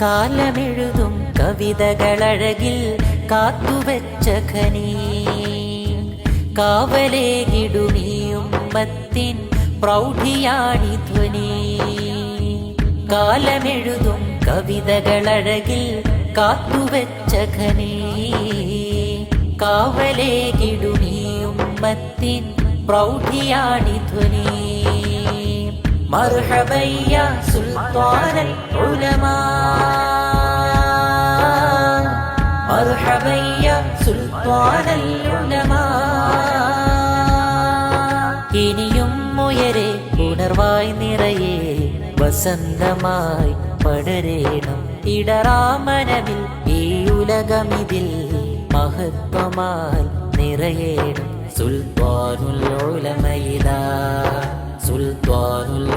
കാലമെഴുതും കവിതകളഴകിൽ കാത്തുവെച്ച ഖനീ. കാവലേകിടുമീയുമ്മത്തിൻ പ്രൗഢിയാണി ധ്വനി. കാലമെഴുതും കവിതകളഴകിൽ കാത്തുവെച്ച ഖനീ. കാവലേകിടുമീയുമ്മത്തിൻ പ്രൗഢിയാണി ധ്വനി. മർഹബയ്യ സുൽത്താനൽ ഉലമാ ഉലമാ ഇനിയും ഉയരെ ഉണർവായി നിറയെ വസന്തമായി പടരേണം. ഇടറാമനവിൽ ഈ ഉലകമിതിൽ മഹത്വമായി നിറയേണം. സുൽത്താനുൽ ഉലമയിതാ സുൽത്താനുൽ